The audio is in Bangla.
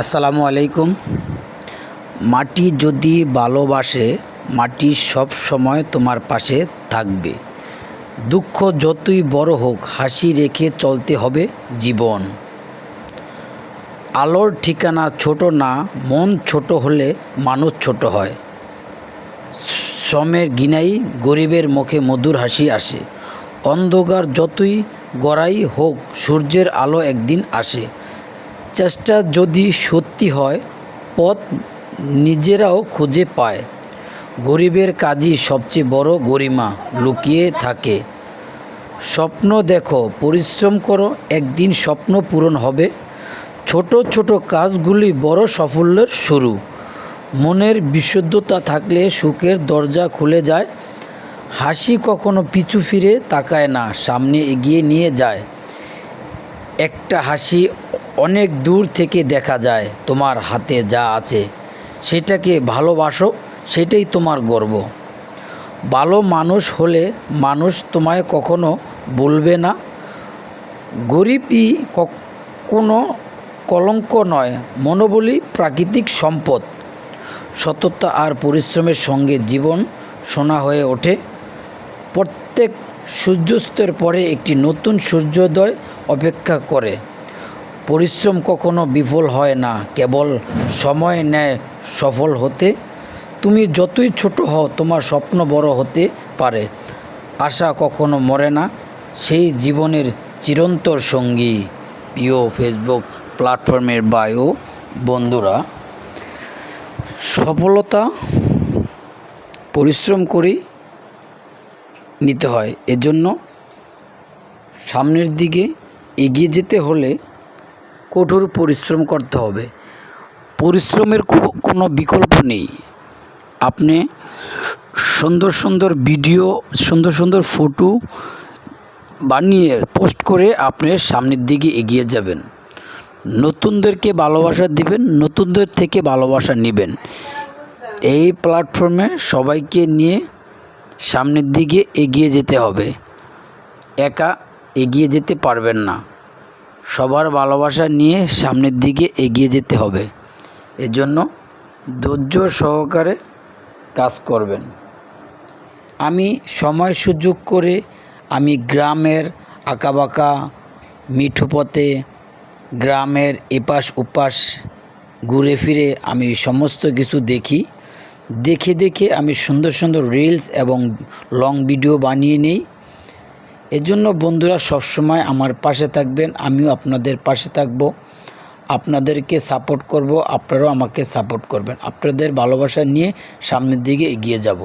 আসসালামু আলাইকুম। মাটি যদি ভালোবাসে, মাটি সব সময় তোমার পাশে থাকবে। দুঃখ যতই বড় হোক, হাসি রেখে চলতে হবে জীবন। আলোর ঠিকানা ছোট না, মন ছোট হলে মানুষ ছোট হয়। শ্রমের গিনাই, গরিবের মুখে মধুর হাসি আসে। অন্ধকার যতই গড়াই হোক, সূর্যের আলো একদিন আসে। চেষ্টা যদি সত্যি হয়, পথ নিজেরাও খুঁজে পায়। গরিবের কাজই সবচেয়ে বড় গরিমা লুকিয়ে থাকে। স্বপ্ন দেখো, পরিশ্রম করো, একদিন স্বপ্ন পূরণ হবে। ছোট ছোট কাজগুলি বড় সাফল্যের শুরু। মনের বিশুদ্ধতা থাকলে সুখের দরজা খুলে যায়। হাসি কখনো পিছু ফিরে তাকায় না, সামনে এগিয়ে নিয়ে যায়। একটা হাসি অনেক দূর থেকে দেখা যায় তোমার হাতে যা আছে। সেটাকে ভালোবাসো, সেটাই তোমার গর্ব। ভালো মানুষ হলে মানুষ তোমায় কখনো বলবে না। গরিবই কোনো কলঙ্ক নয় মনোবলী প্রাকৃতিক সম্পদ। সততা আর পরিশ্রমের সঙ্গে জীবন সোনা হয়ে ওঠে। প্রত্যেক সূর্যাস্তের পরে একটি নতুন সূর্যোদয় অপেক্ষা করে। পরিশ্রম কখনো বিফল হয় না, কেবল সময় নেয় সফল হতে। তুমি যতই ছোট হও, তোমার স্বপ্ন বড় হতে পারে। আশা কখনো মরে না, সেই জীবনের চিরন্তর সঙ্গী। প্রিয় ফেসবুক প্ল্যাটফর্মের বায়ু, বন্ধুরা, সফলতা, পরিশ্রম করেই নিতে হয়। এজন্য সামনের দিকে এগিয়ে যেতে হলে কঠোর পরিশ্রম করতে হবে। পরিশ্রমের কোনো বিকল্প নেই। আপনি সুন্দর সুন্দর ভিডিও, সুন্দর সুন্দর ফটো বানিয়ে পোস্ট করে আপনি সামনের দিকে এগিয়ে যাবেন। নতুনদেরকে ভালোবাসা দিবেন, নতুনদের থেকে ভালোবাসা নেবেন। এই প্ল্যাটফর্মে সবাইকে নিয়ে সামনের দিকে এগিয়ে যেতে হবে। একা এগিয়ে যেতে পারবেন না। সবার ভালোবাসা নিয়ে সামনের দিকে এগিয়ে যেতে হবে। এজন্য ধৈর্য সহকারে কাজ করবেন। আমি সময় সুযোগ করে আমি গ্রামের আঁকাবাঁকা মিঠু পথে গ্রামের এপাশ ওপাশ ঘুরে ফিরে আমি সমস্ত কিছু দেখি। দেখে দেখে আমি সুন্দর সুন্দর রিলস এবং লং ভিডিও বানিয়ে নেই। এজন্য বন্ধুরা সবসময় আমার পাশে থাকবেন, আমিও আপনাদের পাশে থাকব। আপনাদেরকে সাপোর্ট করব, আপনারাও আমাকে সাপোর্ট করবেন। আপনাদের ভালোবাসা নিয়ে সামনের দিকে এগিয়ে যাব।